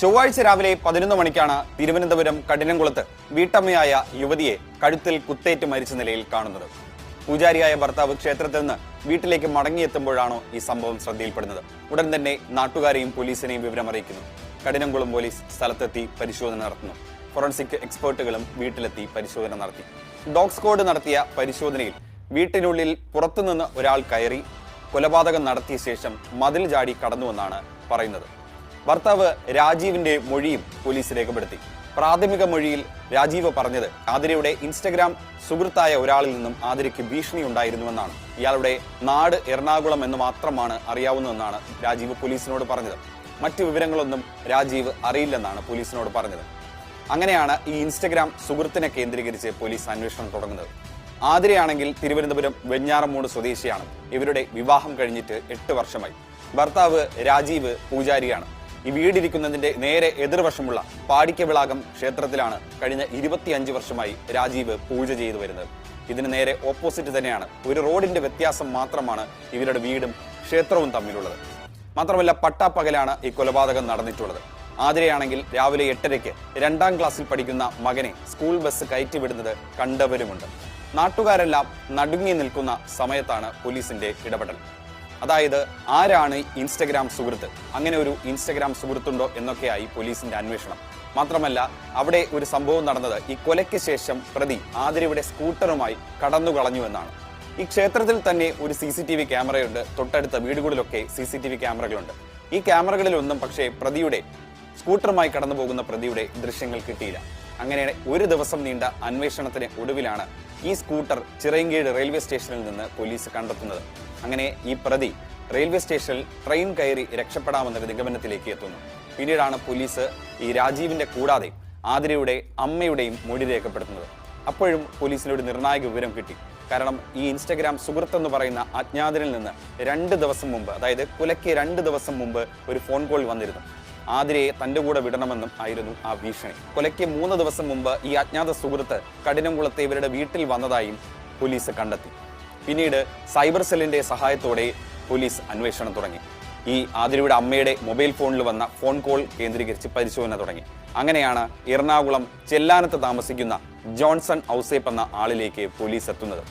ചൊവ്വാഴ്ച രാവിലെ പതിനൊന്ന് മണിക്കാണ് തിരുവനന്തപുരം കഠിനംകുളത്ത് വീട്ടമ്മയായ യുവതിയെ കഴുത്തിൽ കുത്തേറ്റ് മരിച്ച നിലയിൽ കാണുന്നത്. പൂജാരിയായ ഭർത്താവ് ക്ഷേത്രത്തിൽ നിന്ന് വീട്ടിലേക്ക് മടങ്ങിയെത്തുമ്പോഴാണോ ഈ സംഭവം ശ്രദ്ധയിൽപ്പെടുന്നത്. ഉടൻ തന്നെ നാട്ടുകാരെയും പോലീസിനെയും വിവരം അറിയിക്കുന്നു. കഠിനംകുളം പോലീസ് സ്ഥലത്തെത്തി പരിശോധന നടത്തുന്നു. ഫോറൻസിക് എക്സ്പേർട്ടുകളും വീട്ടിലെത്തി പരിശോധന നടത്തി. ഡോഗ് സ്ക്വാഡ് നടത്തിയ പരിശോധനയിൽ വീട്ടിനുള്ളിൽ പുറത്തുനിന്ന് ഒരാൾ കയറി കൊലപാതകം നടത്തിയ ശേഷം മതിൽ ചാടി കടന്നുവെന്നാണ് പറയുന്നത്. ഭർത്താവ് രാജീവിന്റെ മൊഴിയും പോലീസ് രേഖപ്പെടുത്തി. പ്രാഥമിക മൊഴിയിൽ രാജീവ് പറഞ്ഞത് ആതിരയുടെ ഇൻസ്റ്റഗ്രാം സുഹൃത്തായ ഒരാളിൽ നിന്നും ആതിരയ്ക്ക് ഭീഷണി ഉണ്ടായിരുന്നുവെന്നാണ്. ഇയാളുടെ നാട് എറണാകുളം എന്ന് മാത്രമാണ് അറിയാവുന്നതെന്നാണ് രാജീവ് പോലീസിനോട് പറഞ്ഞത്. മറ്റു വിവരങ്ങളൊന്നും രാജീവ് അറിയില്ലെന്നാണ് പോലീസിനോട് പറഞ്ഞത്. അങ്ങനെയാണ് ഈ ഇൻസ്റ്റഗ്രാം സുഹൃത്തിനെ കേന്ദ്രീകരിച്ച് പോലീസ് അന്വേഷണം തുടങ്ങുന്നത്. ആതിരയാണെങ്കിൽ തിരുവനന്തപുരം വെഞ്ഞാറമൂട് സ്വദേശിയാണ്. ഇവരുടെ വിവാഹം കഴിഞ്ഞിട്ട് എട്ട് വർഷമായി. ഭർത്താവ് രാജീവ് പൂജാരിയാണ്. ഈ വീടിരിക്കുന്നതിന്റെ നേരെ എതിർവശമുള്ള പാടിക്കവിളാകം ക്ഷേത്രത്തിലാണ് കഴിഞ്ഞ ഇരുപത്തിയഞ്ച് വർഷമായി രാജീവ് പൂജ ചെയ്തു വരുന്നത്. ഇതിന് നേരെ ഓപ്പോസിറ്റ് തന്നെയാണ്. ഒരു റോഡിന്റെ വ്യത്യാസം മാത്രമാണ് ഇവരുടെ വീടും ക്ഷേത്രവും തമ്മിലുള്ളത്. മാത്രമല്ല പട്ടാപ്പകലാണ് ഈ കൊലപാതകം നടന്നിട്ടുള്ളത്. ആതിരയാണെങ്കിൽ രാവിലെ എട്ടരയ്ക്ക് രണ്ടാം ക്ലാസ്സിൽ പഠിക്കുന്ന മകനെ സ്കൂൾ ബസ് കയറ്റിവിടുന്നത് കണ്ടവരുമുണ്ട്. നാട്ടുകാരെല്ലാം നടുങ്ങി നിൽക്കുന്ന സമയത്താണ് പോലീസിന്റെ ഇടപെടൽ. അതായത് ആരാണ് ഇൻസ്റ്റഗ്രാം സുഹൃത്ത്? അങ്ങനെ ഒരു ഇൻസ്റ്റഗ്രാം സുഹൃത്തുണ്ടോ എന്നൊക്കെയായി പോലീസിന്റെ അന്വേഷണം. മാത്രമല്ല അവിടെ ഒരു സംഭവം നടന്നത് ഈ കൊലയ്ക്ക് ശേഷം പ്രതി ആതിരയുടെ സ്കൂട്ടറുമായി കടന്നു കളഞ്ഞുവെന്നാണ് ഈ ക്ഷേത്രത്തിൽ തന്നെ ഒരു സി സി ടി വി ക്യാമറയുണ്ട്. തൊട്ടടുത്ത വീടുകളിലൊക്കെ സി സി ടി വി ക്യാമറകളുണ്ട്. ഈ ക്യാമറകളിലൊന്നും പക്ഷേ പ്രതിയുടെ സ്കൂട്ടറുമായി കടന്നു പോകുന്ന പ്രതിയുടെ ദൃശ്യങ്ങൾ കിട്ടിയില്ല. അങ്ങനെ ഒരു ദിവസം നീണ്ട അന്വേഷണത്തിന് ഒടുവിലാണ് ഈ സ്കൂട്ടർ ചിറയൻകീഴ് റെയിൽവേ സ്റ്റേഷനിൽ നിന്ന് പോലീസ് കണ്ടെത്തുന്നത്. അങ്ങനെ ഈ പ്രതി റെയിൽവേ സ്റ്റേഷനിൽ ട്രെയിൻ കയറി രക്ഷപ്പെടാമെന്നൊരു നിഗമനത്തിലേക്ക് എത്തുന്നു. പിന്നീടാണ് പോലീസ് ഈ രാജീവിന്റെ കൂടാതെ ആതിരയുടെ അമ്മയുടെയും മൊഴി രേഖപ്പെടുത്തുന്നത്. അപ്പോഴും പോലീസിന് ഒരു നിർണായക വിവരം കിട്ടി. കാരണം ഈ ഇൻസ്റ്റഗ്രാം സുഹൃത്ത് എന്ന് പറയുന്ന അജ്ഞാതനിൽ നിന്ന് രണ്ട് ദിവസം മുമ്പ് അതായത് കുലയ്ക്ക് രണ്ട് ദിവസം മുമ്പ് ഒരു ഫോൺ കോൾ വന്നിരുന്നു. ആതിരയെ തന്റെ കൂടെ വിടണമെന്നും ആയിരുന്നു ആ ഭീഷണി. കൊലയ്ക്ക് മൂന്ന് ദിവസം മുമ്പ് ഈ അജ്ഞാത സുഹൃത്ത് കഠിനംകുളത്തെ ഇവരുടെ വീട്ടിൽ വന്നതായും പോലീസ് കണ്ടെത്തി. പിന്നീട് സൈബർ സെല്ലിന്റെ സഹായത്തോടെ പോലീസ് അന്വേഷണം തുടങ്ങി. ഈ ആതിരയുടെ അമ്മയുടെ മൊബൈൽ ഫോണിൽ വന്ന ഫോൺ കോൾ കേന്ദ്രീകരിച്ച് പരിശോധന തുടങ്ങി. അങ്ങനെയാണ് എറണാകുളം ചെല്ലാനത്ത് താമസിക്കുന്ന ജോൺസൺ ഔസേപ്പ് എന്ന ആളിലേക്ക് പോലീസ് എത്തുന്നത്.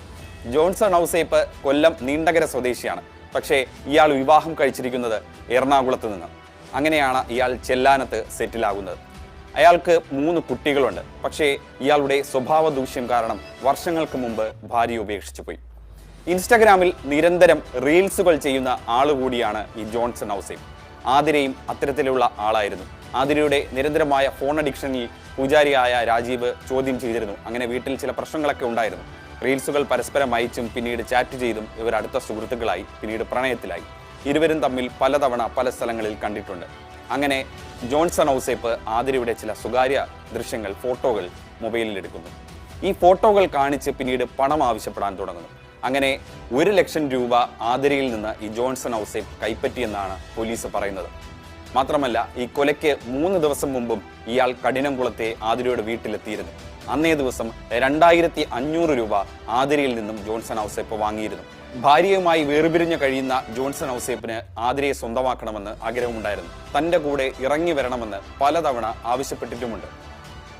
ജോൺസൺ ഔസേപ്പ് കൊല്ലം നീണ്ടകര സ്വദേശിയാണ്. പക്ഷേ ഇയാൾ വിവാഹം കഴിച്ചിരിക്കുന്നത് എറണാകുളത്ത് നിന്ന്. അങ്ങനെയാണ് ഇയാൾ ചെല്ലാനത്ത് സെറ്റിലാകുന്നത്. അയാൾക്ക് മൂന്ന് കുട്ടികളുണ്ട്. പക്ഷേ ഇയാളുടെ സ്വഭാവ ദൂഷ്യം കാരണം വർഷങ്ങൾക്ക് മുമ്പ് ഭാര്യ ഉപേക്ഷിച്ചു പോയി ഇൻസ്റ്റഗ്രാമിൽ നിരന്തരം റീൽസുകൾ ചെയ്യുന്ന ആൾ കൂടിയാണ് ഈ ജോൺസൺ ഔസേം ആതിരയും അത്തരത്തിലുള്ള ആളായിരുന്നു. ആതിരയുടെ നിരന്തരമായ ഫോൺ അഡിക്ഷനിൽ പൂജാരിയായ രാജീവ് ചോദ്യം ചെയ്തിരുന്നു. അങ്ങനെ വീട്ടിൽ ചില പ്രശ്നങ്ങളൊക്കെ ഉണ്ടായിരുന്നു. റീൽസുകൾ പരസ്പരം അയച്ചും പിന്നീട് ചാറ്റ് ചെയ്തും ഇവർ അടുത്ത സുഹൃത്തുക്കളായി പിന്നീട് പ്രണയത്തിലായി. ഇരുവരും തമ്മിൽ പലതവണ പല സ്ഥലങ്ങളിൽ കണ്ടിട്ടുണ്ട്. അങ്ങനെ ജോൺസൺ ഔസേപ്പ് ആതിരയുടെ ചില സ്വകാര്യ ദൃശ്യങ്ങൾ ഫോട്ടോകൾ മൊബൈലിൽ എടുക്കുന്നു. ഈ ഫോട്ടോകൾ കാണിച്ച് പിന്നീട് പണം ആവശ്യപ്പെടാൻ തുടങ്ങുന്നു. അങ്ങനെ ഒരു ലക്ഷം രൂപ ആതിരയിൽ നിന്ന് ഈ ജോൺസൺ ഔസേപ്പ് കൈപ്പറ്റിയെന്നാണ് പോലീസ് പറയുന്നത്. മാത്രമല്ല ഈ കൊലയ്ക്ക് മൂന്ന് ദിവസം മുമ്പും ഇയാൾ കഠിനംകുളത്തെ ആതിരയുടെ വീട്ടിലെത്തിയിരുന്നു. അന്നേ ദിവസം രണ്ടായിരത്തി അഞ്ഞൂറ് രൂപ ആതിരയിൽ നിന്നും ജോൺസൺ ഹൗസേപ്പ് വാങ്ങിയിരുന്നു. ഭാര്യയുമായി വേർപിരിഞ്ഞ് കഴിയുന്ന ജോൺസൺ ഔസേപ്പിന് ആതിരയെ സ്വന്തമാക്കണമെന്ന് ആഗ്രഹമുണ്ടായിരുന്നു. തന്റെ കൂടെ ഇറങ്ങി വരണമെന്ന് പലതവണ ആവശ്യപ്പെട്ടിട്ടുമുണ്ട്.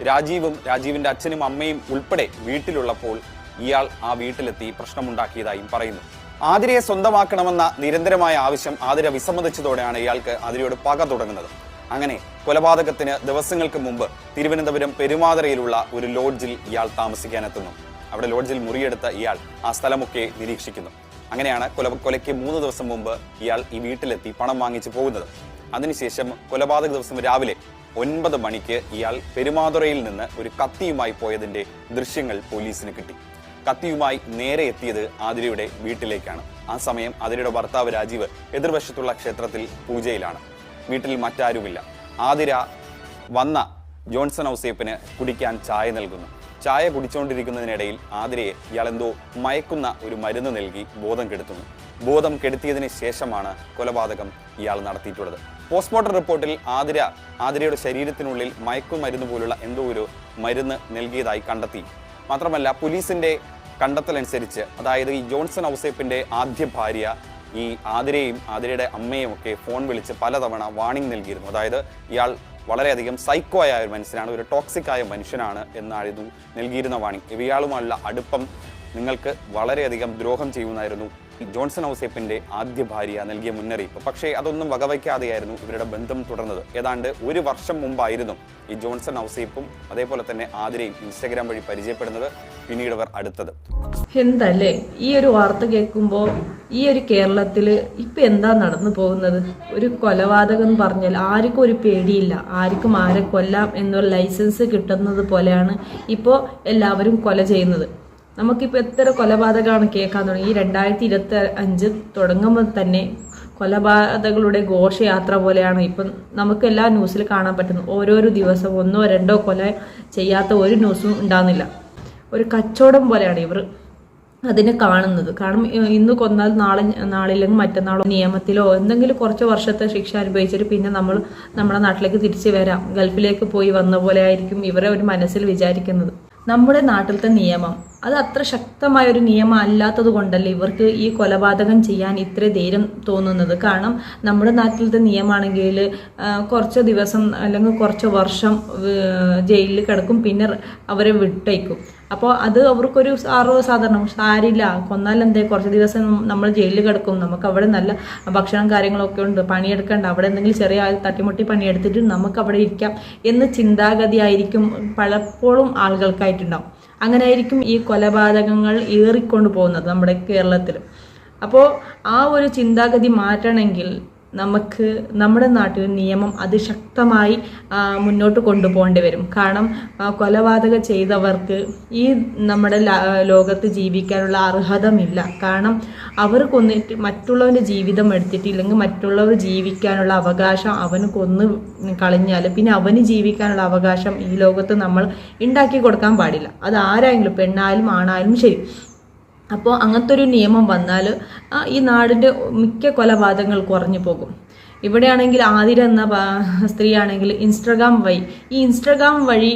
രാജീവും രാജീവിന്റെ അച്ഛനും അമ്മയും ഉൾപ്പെടെ വീട്ടിലുള്ളപ്പോൾ ഇയാൾ ആ വീട്ടിലെത്തി പ്രശ്നമുണ്ടാക്കിയതായും പറയുന്നു. ആതിരയെ സ്വന്തമാക്കണമെന്ന നിരന്തരമായ ആവശ്യം ആതിര വിസമ്മതിച്ചതോടെയാണ് ഇയാൾക്ക് ആതിരയോട് പക തുടങ്ങുന്നത്. അങ്ങനെ കൊലപാതകത്തിന് ദിവസങ്ങൾക്ക് മുമ്പ് തിരുവനന്തപുരം പെരുമാതറയിലുള്ള ഒരു ലോഡ്ജിൽ ഇയാൾ താമസിക്കാനെത്തുന്നു. അവിടെ ലോഡ്ജിൽ മുറിയെടുത്ത ഇയാൾ ആ സ്ഥലമൊക്കെ നിരീക്ഷിക്കുന്നു. അങ്ങനെയാണ് കൊല കൊലയ്ക്ക് മൂന്ന് ദിവസം മുമ്പ് ഇയാൾ ഈ വീട്ടിലെത്തി പണം വാങ്ങിച്ചു പോകുന്നത്. അതിനുശേഷം കൊലപാതക ദിവസം രാവിലെ ഒൻപത് മണിക്ക് ഇയാൾ പെരുമാതുറയിൽ നിന്ന് ഒരു കത്തിയുമായി പോയതിന്റെ ദൃശ്യങ്ങൾ പോലീസിന് കിട്ടി. കത്തിയുമായി നേരെ എത്തിയത് ആതിരയുടെ വീട്ടിലേക്കാണ്. ആ സമയം ആതിരയുടെ ഭർത്താവ് രാജീവ് എതിർവശത്തുള്ള ക്ഷേത്രത്തിൽ പൂജയിലാണ്. വീട്ടിൽ മറ്റാരുമില്ല. ആതിര വന്ന ജോൺസൺ ഔസേപ്പിന് കുടിക്കാൻ ചായ നൽകുന്നു. ചായ കുടിച്ചുകൊണ്ടിരിക്കുന്നതിനിടയിൽ ആതിരയെ ഇയാളെന്തോ മയക്കുന്ന ഒരു മരുന്ന് നൽകി ബോധം കെടുത്തുന്നു. ബോധം കെടുത്തിയതിന് ശേഷമാണ് കൊലപാതകം ഇയാൾ നടത്തിയിട്ടുള്ളത്. പോസ്റ്റ്മോർട്ടം റിപ്പോർട്ടിൽ ആതിര ആതിരയുടെ ശരീരത്തിനുള്ളിൽ മയക്കുമരുന്ന് പോലുള്ള എന്തോ ഒരു മരുന്ന് നൽകിയതായി കണ്ടെത്തി. മാത്രമല്ല പോലീസിന്റെ കണ്ടെത്തലനുസരിച്ച് അതായത് ഈ ജോൺസൺ ഔസേപ്പിന്റെ ആദ്യ ഭാര്യ ഈ ആതിരയും ആതിരയുടെ അമ്മയും ഒക്കെ ഫോൺ വിളിച്ച് പലതവണ വാണിംഗ് നൽകിയിരുന്നു. അതായത് ഇയാൾ വളരെയധികം സൈക്കോ ആയ ഒരു മനുഷ്യനാണ് ഒരു ടോക്സിക് ആയ മനുഷ്യനാണ് എന്നായിരുന്നു നൽകിയിരുന്ന വാണിംഗ് ഇവയാളുമായുള്ള അടുപ്പം നിങ്ങൾക്ക് വളരെയധികം ദ്രോഹം ചെയ്യുന്നതായിരുന്നു ജോൺസൺ ഔസേപ്പിന്റെ ആദ്യ ഭാര്യ നൽകിയ മുന്നറിയിപ്പ്. പക്ഷേ അതൊന്നും വകവയ്ക്കാതെയായിരുന്നു ഇവരുടെ ബന്ധം തുടർന്നത്. ഏതാണ്ട് ഒരു വർഷം മുമ്പായിരുന്നു ഈ ജോൺസൺ ഔസേപ്പും അതേപോലെ തന്നെ ആതിരയും ഇൻസ്റ്റഗ്രാം വഴി പരിചയപ്പെടുന്നത് പിന്നീട് അവർ അടുത്തത്. എന്തല്ലേ? ഈ ഒരു വാർത്ത കേൾക്കുമ്പോൾ ഈ ഒരു കേരളത്തിൽ ഇപ്പം എന്താ നടന്നു പോകുന്നത്? ഒരു കൊലപാതകം എന്ന് പറഞ്ഞാൽ ആർക്കും ഒരു പേടിയില്ല. ആർക്കും ആരെ കൊല്ലാം എന്നൊരു ലൈസൻസ് കിട്ടുന്നത് പോലെയാണ് ഇപ്പോൾ എല്ലാവരും കൊല ചെയ്യുന്നത്. നമുക്കിപ്പോൾ എത്ര കൊലപാതകമാണ് കേൾക്കാൻ തുടങ്ങി? ഈ രണ്ടായിരത്തി ഇരുപത്തി അഞ്ച് തുടങ്ങുമ്പോൾ തന്നെ കൊലപാതകളുടെ ഘോഷയാത്ര പോലെയാണ്. ഇപ്പം നമുക്ക് എല്ലാ ന്യൂസിൽ കാണാൻ പറ്റുന്നത് ഓരോരോ ദിവസം ഒന്നോ രണ്ടോ കൊല ചെയ്യാത്ത ഒരു ന്യൂസും ഉണ്ടാകുന്നില്ല ഒരു കച്ചവടം പോലെയാണ് ഇവർ അതിനെ കാണുന്നത്. കാരണം ഇന്ന് കൊന്നാൽ നാളെ നാളില്ലെങ്കിൽ മറ്റന്നാളോ നിയമത്തിലോ എന്തെങ്കിലും കുറച്ച് വർഷത്തെ ശിക്ഷ അനുഭവിച്ചിട്ട് പിന്നെ നമ്മൾ നമ്മുടെ നാട്ടിലേക്ക് തിരിച്ചു വരാം. ഗൾഫിലേക്ക് പോയി വന്ന പോലെ ആയിരിക്കും ഇവരെ ഒരു മനസ്സിൽ വിചാരിക്കുന്നത്. നമ്മുടെ നാട്ടിലത്തെ നിയമം. അത് അത്ര ശക്തമായ ഒരു നിയമം അല്ലാത്തത് കൊണ്ടല്ലേ ഇവർക്ക് ഈ കൊലപാതകം ചെയ്യാൻ ഇത്ര ധൈര്യം തോന്നുന്നത്? കാരണം നമ്മുടെ നാട്ടിലത്തെ നിയമമാണെങ്കിൽ കുറച്ച് ദിവസം അല്ലെങ്കിൽ കുറച്ച് വർഷം ജയിലിൽ കിടക്കും പിന്നെ അവരെ വിട്ടയക്കും. അപ്പോൾ അത് അവർക്കൊരു അറിവ് സാധാരണ. സാരില്ല കൊന്നാൽ എന്തേ കുറച്ച് ദിവസം നമ്മൾ ജയിലിൽ കിടക്കും. നമുക്ക് അവിടെ നല്ല ഭക്ഷണം കാര്യങ്ങളൊക്കെ ഉണ്ട് പണിയെടുക്കണ്ട. അവിടെ എന്തെങ്കിലും ചെറിയ തട്ടിമുട്ടി പണിയെടുത്തിട്ട് നമുക്ക് അവിടെ ഇരിക്കാം എന്ന് ചിന്താഗതിയായിരിക്കും പലപ്പോഴും ആളുകൾക്കായിട്ടുണ്ടാവും. അങ്ങനെ ആയിരിക്കും ഈ കൊലപാതകങ്ങൾ ഏറിക്കൊണ്ട് പോകുന്നത് നമ്മുടെ കേരളത്തിൽ അപ്പോൾ ആ ഒരു ചിന്താഗതി മാറ്റണമെങ്കിൽ നമുക്ക് നമ്മുടെ നാട്ടിൽ നിയമം അതിശക്തമായി മുന്നോട്ട് കൊണ്ടുപോകേണ്ടി വരും. കാരണം കൊലപാതക ചെയ്തവർക്ക് ഈ നമ്മുടെ ലോകത്ത് ജീവിക്കാനുള്ള അർഹതമില്ല. കാരണം അവർ കൊന്നിട്ട് മറ്റുള്ളവന്റെ ജീവിതം എടുത്തിട്ടില്ലെങ്കിൽ മറ്റുള്ളവർ ജീവിക്കാനുള്ള അവകാശം അവന് കൊന്നു കളഞ്ഞാൽ പിന്നെ അവന് ജീവിക്കാനുള്ള അവകാശം ഈ ലോകത്ത് നമ്മൾ ഉണ്ടാക്കി കൊടുക്കാൻ പാടില്ല. അത് ആരായെങ്കിലും പെണ്ണായാലും ആണായാലും ശരി. അപ്പോൾ അങ്ങനത്തെ ഒരു നിയമം വന്നാൽ ഈ നാടിന്റെ മിക്ക കൊലപാതകങ്ങൾ കുറഞ്ഞു പോകും. ഇവിടെയാണെങ്കിൽ ആതിര എന്ന സ്ത്രീയാണെങ്കിൽ ഇൻസ്റ്റാഗ്രാം വഴി ഈ ഇൻസ്റ്റാഗ്രാം വഴി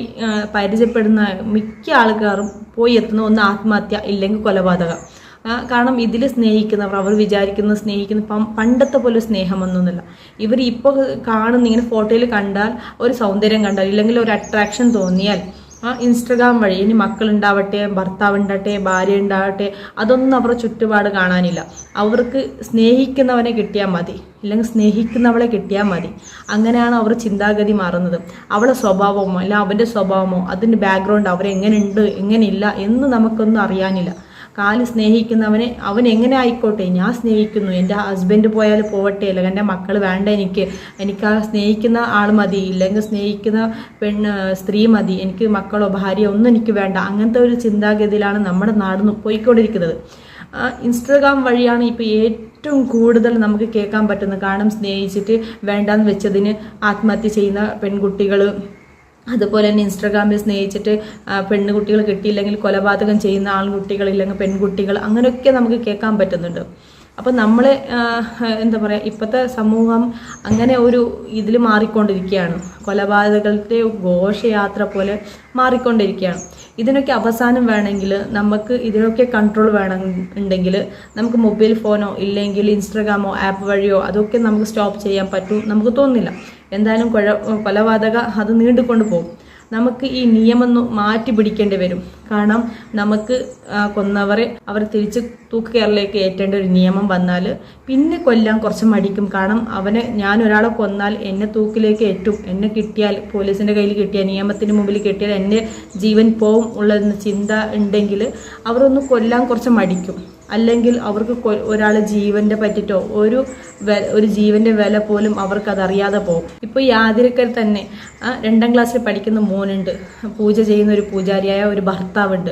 പരിചയപ്പെടുന്ന മിക്ക ആൾക്കാരും പോയി എത്തുന്ന ഒന്ന് ആത്മഹത്യ ഇല്ലെങ്കിൽ കൊലപാതകം. കാരണം ഇതിൽ സ്നേഹിക്കുന്നവർ അവർ വിചാരിക്കുന്ന സ്നേഹിക്കുന്ന പണ്ടത്തെ പോലെ സ്നേഹമൊന്നുമില്ല. ഇവർ ഇപ്പോൾ കാണുന്ന ഇങ്ങനെ ഫോട്ടോയിൽ കണ്ടാൽ ഒരു സൗന്ദര്യം കണ്ടാൽ ഇല്ലെങ്കിൽ ഒരു അട്രാക്ഷൻ തോന്നിയാൽ ഇൻസ്റ്റഗ്രാം വഴി ഇനി മക്കളുണ്ടാവട്ടെ ഭർത്താവ് ഉണ്ടാവട്ടെ ഭാര്യ ഉണ്ടാവട്ടെ അതൊന്നും അവരുടെ ചുറ്റുപാട് കാണാനില്ല. അവർക്ക് സ്നേഹിക്കുന്നവനെ കിട്ടിയാൽ മതി. ഇല്ലെങ്കിൽ സ്നേഹിക്കുന്നവളെ കിട്ടിയാൽ മതി. അങ്ങനെയാണ് അവർ ചിന്താഗതി മാറുന്നത്. അവളെ സ്വഭാവമോ അല്ല അവന്റെ സ്വഭാവമോ അതിന്റെ ബാക്ക്ഗ്രൗണ്ട് അവരെങ്ങനെയുണ്ട് എങ്ങനെയില്ല എന്ന് നമുക്കൊന്നും അറിയാനില്ല. കാൽ സ്നേഹിക്കുന്നവനെ അവൻ എങ്ങനെ ആയിക്കോട്ടെ? ഞാൻ സ്നേഹിക്കുന്നു. എന്റെ ഹസ്ബൻഡ് പോയാൽ പോവട്ടെ. അല്ലെങ്കിൽ എന്റെ മക്കൾ വേണ്ട എനിക്ക്. എനിക്ക് ആ സ്നേഹിക്കുന്ന ആൾ മതി. ഇല്ലെങ്കിൽ സ്നേഹിക്കുന്ന പെണ്ണ് സ്ത്രീ മതി. എനിക്ക് മക്കളോ ഭാര്യയോ ഒന്നും എനിക്ക് വേണ്ട. അങ്ങനത്തെ ഒരു ചിന്താഗതിയിലാണ് നമ്മുടെ നാട് ന്ന് പോയിക്കൊണ്ടിരിക്കുന്നത്. ഇൻസ്റ്റഗ്രാം വഴിയാണ് ഇപ്പോൾ ഏറ്റവും കൂടുതൽ നമുക്ക് കേൾക്കാൻ പറ്റുന്നത്. കാരണം സ്നേഹിച്ചിട്ട് വേണ്ടാന്ന് വെച്ചതിന് ആത്മഹത്യ ചെയ്യുന്ന പെൺകുട്ടികൾ അതുപോലെ തന്നെ ഇൻസ്റ്റാഗ്രാമിൽ സ്നേഹിച്ചിട്ട് പെൺകുട്ടികൾ കിട്ടിയില്ലെങ്കിൽ കൊലപാതകം ചെയ്യുന്ന ആൺകുട്ടികൾ ഇല്ലെങ്കിൽ പെൺകുട്ടികൾ അങ്ങനെയൊക്കെ നമുക്ക് കേൾക്കാൻ പറ്റുന്നുണ്ട്. അപ്പം നമ്മൾ എന്താ പറയുക ഇപ്പോഴത്തെ സമൂഹം അങ്ങനെ ഒരു ഇതിൽ മാറിക്കൊണ്ടിരിക്കുകയാണ്. കൊലപാതകളുടെ ഘോഷയാത്ര പോലെ മാറിക്കൊണ്ടിരിക്കുകയാണ്. ഇതിനൊക്കെ അവസാനം വേണമെങ്കിൽ നമുക്ക് ഇതിനൊക്കെ കൺട്രോൾ വേണം ഉണ്ടെങ്കിൽ നമുക്ക് മൊബൈൽ ഫോണോ ഇല്ലെങ്കിൽ ഇൻസ്റ്റാഗ്രാമോ ആപ്പ് വഴിയോ അതൊക്കെ നമുക്ക് സ്റ്റോപ്പ് ചെയ്യാൻ പറ്റും നമുക്ക് തോന്നുന്നില്ല. എന്തായാലും കുഴ കൊലപാതക അത് നീണ്ടുകൊണ്ട് പോകും നമുക്ക് ഈ നിയമം മാറ്റി പിടിക്കേണ്ടി വരും. കാരണം നമുക്ക് കൊന്നവരെ അവർ തിരിച്ച് തൂക്കുകയറിലേക്ക് ഏറ്റേണ്ട ഒരു നിയമം വന്നാൽ പിന്നെ കൊല്ലാൻ കുറച്ച് മടിക്കും. കാരണം അവനെ ഞാൻ ഒരാളെ കൊന്നാൽ എന്നെ തൂക്കിലേക്ക് ഏറ്റും. എന്നെ കിട്ടിയാൽ പോലീസിന്റെ കയ്യിൽ കിട്ടിയാൽ നിയമത്തിന് മുമ്പിൽ കിട്ടിയാൽ എന്റെ ജീവൻ പോവും ഉള്ളതെന്ന് ചിന്ത ഉണ്ടെങ്കിൽ അവരൊന്ന് കൊല്ലാൻ കുറച്ച് മടിക്കും. അല്ലെങ്കിൽ അവർക്ക് ഒരാളെ ജീവന്റെ പറ്റിട്ടോ ഒരു ഒരു ജീവന്റെ വില പോലും അവർക്ക് അതറിയാതെ പോകും. ഇപ്പോൾ യാതിരക്കൽ തന്നെ രണ്ടാം ക്ലാസ്സിൽ പഠിക്കുന്ന മോനുണ്ട്. പൂജ ചെയ്യുന്ന ഒരു പൂജാരിയായ ഒരു ഭർത്താവുണ്ട്.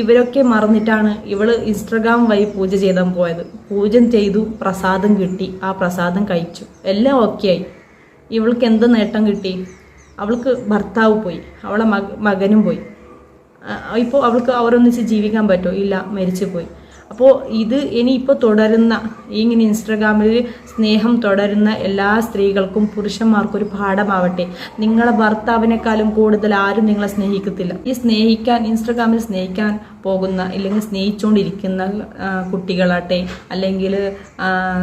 ഇവരൊക്കെ മറന്നിട്ടാണ് ഇവൾ ഇൻസ്റ്റഗ്രാം വഴി പൂജ ചെയ്താൽ പോയത്. പൂജ ചെയ്തു പ്രസാദം കിട്ടി. ആ പ്രസാദം കഴിച്ചു. എല്ലാം ഓക്കെ ആയി ഇവൾക്ക് എന്ത് നേട്ടം കിട്ടി? അവൾക്ക് ഭർത്താവ് പോയി. അവളെ മകനും പോയി. ഇപ്പോൾ അവൾക്ക് അവരൊന്നിച്ച് ജീവിക്കാൻ പറ്റുമോ ഇല്ല മരിച്ചു പോയി അപ്പോൾ ഇത് ഇനിയിപ്പോൾ തുടരുന്ന ഇങ്ങനെ ഇൻസ്റ്റഗ്രാമിൽ സ്നേഹം തുടരുന്ന എല്ലാ സ്ത്രീകൾക്കും പുരുഷന്മാർക്കും ഒരു പാഠമാവട്ടെ. നിങ്ങളെ ഭർത്താവിനെക്കാളും കൂടുതൽ ആരും നിങ്ങളെ സ്നേഹിക്കത്തില്ല. ഈ സ്നേഹിക്കാൻ ഇൻസ്റ്റഗ്രാമിൽ സ്നേഹിക്കാൻ പോകുന്ന അല്ലെങ്കിൽ സ്നേഹിച്ചുകൊണ്ടിരിക്കുന്ന കുട്ടികളാട്ടെ അല്ലെങ്കിൽ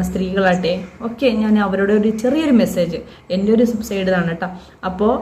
സ്ത്രീകളാട്ടെ ഒക്കെ ഞാൻ അവരുടെ ഒരു ചെറിയൊരു മെസ്സേജ് എന്റെ ഒരു സൈഡ് ഇതാണ് കേട്ടോ അപ്പോൾ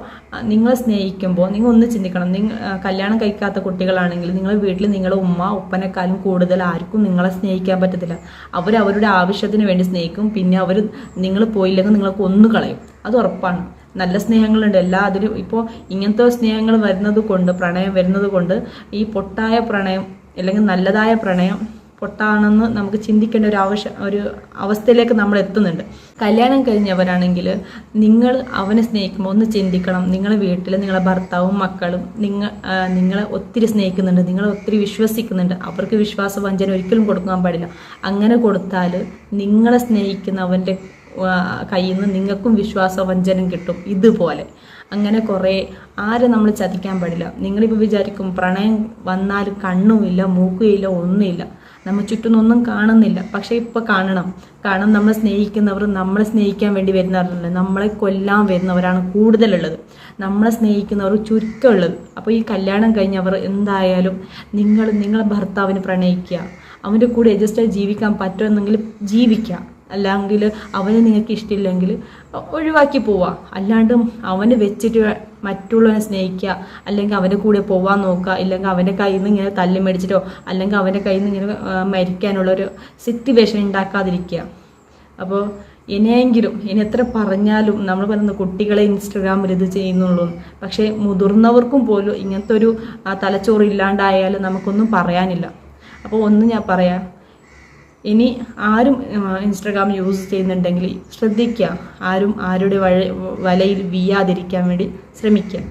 നിങ്ങൾ സ്നേഹിക്കുമ്പോൾ നിങ്ങൾ ഒന്ന് ചിന്തിക്കണം. നിങ്ങൾ കല്യാണം കഴിക്കാത്ത കുട്ടികളാണെങ്കിൽ നിങ്ങൾ വീട്ടിൽ നിങ്ങളുടെ ഉമ്മ ഉപ്പനെക്കാളും കൂടുതൽ ആർക്കും നിങ്ങളെ സ്നേഹിക്കാൻ പറ്റത്തില്ല. അവർ അവരുടെ ആവശ്യത്തിന് വേണ്ടി സ്നേഹിക്കും. പിന്നെ അവർ നിങ്ങൾ പോയില്ലെങ്കിൽ നിങ്ങൾക്ക് കൊന്നു കളയും. അത് ഉറപ്പാണ്. നല്ല സ്നേഹങ്ങളുണ്ട്. എല്ലാ അതിലും ഇപ്പോൾ ഇങ്ങനത്തെ സ്നേഹങ്ങൾ വരുന്നത് കൊണ്ട് പ്രണയം വരുന്നത് കൊണ്ട് ഈ പൊട്ടായ പ്രണയം അല്ലെങ്കിൽ നല്ലതായ പ്രണയം പൊട്ടാണെന്ന് നമുക്ക് ചിന്തിക്കേണ്ട ഒരു ആവശ്യ ഒരു അവസ്ഥയിലേക്ക് നമ്മൾ എത്തുന്നുണ്ട്. കല്യാണം കഴിഞ്ഞവരാണെങ്കിൽ നിങ്ങൾ അവനെ സ്നേഹിക്കുമ്പോൾ ഒന്ന് ചിന്തിക്കണം. നിങ്ങളെ വീട്ടിൽ നിങ്ങളുടെ ഭർത്താവും മക്കളും നിങ്ങൾ നിങ്ങളെ ഒത്തിരി സ്നേഹിക്കുന്നുണ്ട്. നിങ്ങളെ ഒത്തിരി വിശ്വസിക്കുന്നുണ്ട്. അവർക്ക് വിശ്വാസ വഞ്ചന ഒരിക്കലും കൊടുക്കാൻ പാടില്ല. അങ്ങനെ കൊടുത്താൽ നിങ്ങളെ സ്നേഹിക്കുന്നവന്റെ കയ്യിൽ നിന്ന് നിങ്ങൾക്കും വിശ്വാസവഞ്ചനം കിട്ടും ഇതുപോലെ. അങ്ങനെ കുറേ ആരും നമ്മൾ ചതിക്കാൻ പാടില്ല. നിങ്ങളിപ്പോൾ വിചാരിക്കും പ്രണയം വന്നാൽ കണ്ണുമില്ല മൂക്കുമില്ല ഒന്നുമില്ല. നമ്മൾ ചുറ്റുനിന്നൊന്നും കാണുന്നില്ല. പക്ഷേ ഇപ്പോൾ കാണണം. കാരണം നമ്മളെ സ്നേഹിക്കുന്നവർ നമ്മളെ സ്നേഹിക്കാൻ വേണ്ടി വരുന്നവരല്ല നമ്മളെ കൊല്ലാൻ വരുന്നവരാണ് കൂടുതലുള്ളത്. നമ്മളെ സ്നേഹിക്കുന്നവർ ചുരുക്കമുള്ളത്. അപ്പോൾ ഈ കല്യാണം കഴിഞ്ഞവർ എന്തായാലും നിങ്ങൾ നിങ്ങളെ ഭർത്താവിന് പ്രണയിക്കുക. അവന്റെ കൂടെ അഡ്ജസ്റ്റ് ജീവിക്കാൻ പറ്റുമെന്നെങ്കിൽ ജീവിക്കുക. അല്ലെങ്കിൽ അവന് നിങ്ങൾക്ക് ഇഷ്ടമില്ലെങ്കിൽ ഒഴിവാക്കി പോവുക അല്ലാണ്ടും അവന് വെച്ചിട്ട് മറ്റുള്ളവനെ സ്നേഹിക്കുക അല്ലെങ്കിൽ അവന്റെ കൂടെ പോവാൻ നോക്കുക ഇല്ലെങ്കിൽ അവന്റെ കയ്യിൽ നിന്ന് ഇങ്ങനെ തല്ലി മേടിച്ചിട്ടോ അല്ലെങ്കിൽ അവന്റെ കയ്യിൽ നിന്ന് ഇങ്ങനെ മരിക്കാനുള്ളൊരു സിറ്റുവേഷൻ ഉണ്ടാക്കാതിരിക്കുക. അപ്പോൾ ഇനിയെങ്കിലും ഇനി എത്ര പറഞ്ഞാലും നമ്മൾ പറയുന്ന കുട്ടികളെ ഇൻസ്റ്റഗ്രാമിൽ ഇത് ചെയ്യുന്നുള്ളൂ. പക്ഷേ മുതിർന്നവർക്കും പോലും ഇങ്ങനത്തെ ഒരു തലച്ചോറ് ഇല്ലാണ്ടായാലും നമുക്കൊന്നും പറയാനില്ല. അപ്പോൾ ഒന്ന് ഞാൻ പറയാം. ഇനി ആരും ഇൻസ്റ്റാഗ്രാം യൂസ് ചെയ്യുന്നുണ്ടെങ്കിൽ ശ്രദ്ധിക്കുക. ആരും ആരുടെ വഴ വലയിൽ വീയാതിരിക്കാൻ വേണ്ടി ശ്രമിക്കുക.